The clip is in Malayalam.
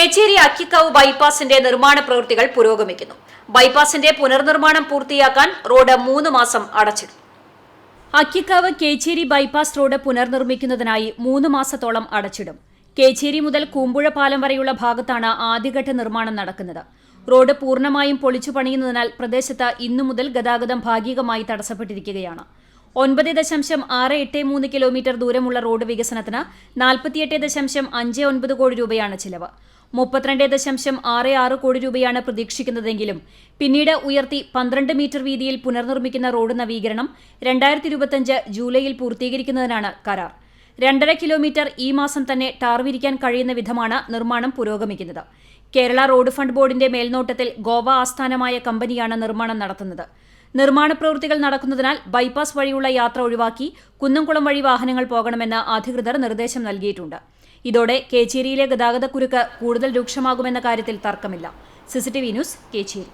കേച്ചേരി അക്കിക്കാവ് ബൈപ്പാസിന്റെ നിർമ്മാണ പ്രവൃത്തികൾ പുരോഗമിക്കുന്നു. ബൈപ്പാസിന്റെ പുനർനിർമ്മാണം പൂർത്തിയാക്കാൻ റോഡ് മൂന്ന് മാസം അടച്ചിടും. അക്കിക്കാവ് കേച്ചേരി ബൈപ്പാസ് റോഡ് പുനർനിർമ്മിക്കുന്നതിനായി മൂന്ന് മാസത്തോളം അടച്ചിടും. കേച്ചേരി മുതൽ കൂമ്പുഴ പാലം വരെയുള്ള ഭാഗത്താണ് ആദ്യഘട്ട നിർമ്മാണം നടക്കുന്നത്. റോഡ് പൂർണമായും പൊളിച്ചു പണിയുന്നതിനാൽ പ്രദേശത്ത് ഇന്നു മുതൽ ഗതാഗതം ഭാഗികമായി തടസ്സപ്പെട്ടിരിക്കുകയാണ്. ഒൻപത് ദശാംശം ആറ് എട്ട് മൂന്ന് കിലോമീറ്റർ ദൂരമുള്ള റോഡ് വികസനത്തിന് നാൽപ്പത്തിയെട്ട് ദശാംശം അഞ്ച് ഒൻപത് കോടി രൂപയാണ് ചിലവ്. മുപ്പത്തിരണ്ട് ദശാംശം ആറ് ആറ് കോടി രൂപയാണ് പ്രതീക്ഷിക്കുന്നതെങ്കിലും പിന്നീട് ഉയർത്തി പന്ത്രണ്ട് മീറ്റർ വീതിയിൽ പുനർനിർമ്മിക്കുന്ന റോഡ് നവീകരണം രണ്ടായിരത്തി ഇരുപത്തിയഞ്ച് ജൂലൈയിൽ പൂർത്തീകരിക്കുന്നതിനാണ് കരാർ. രണ്ടര കിലോമീറ്റർ ഈ മാസം തന്നെ ടാർ വിരിക്കാൻ കഴിയുന്ന വിധമാണ് നിർമ്മാണം പുരോഗമിക്കുന്നത്. കേരള റോഡ് ഫണ്ട് ബോർഡിന്റെ മേൽനോട്ടത്തിൽ ഗോവ ആസ്ഥാനമായ കമ്പനിയാണ് നിർമ്മാണം നടത്തുന്നത്. നിർമ്മാണ പ്രവൃത്തികൾ നടക്കുന്നതിനാൽ ബൈപ്പാസ് വഴിയുള്ള യാത്ര ഒഴിവാക്കി കുന്നംകുളം വഴി വാഹനങ്ങൾ പോകണമെന്ന് അധികൃതർ നിർദ്ദേശം നൽകിയിട്ടുണ്ട്. ഇതോടെ കേച്ചേരിയിലെ ഗതാഗതക്കുരുക്ക് കൂടുതൽ രൂക്ഷമാകുമെന്ന കാര്യത്തിൽ തർക്കമില്ല. CCTV news Kechery.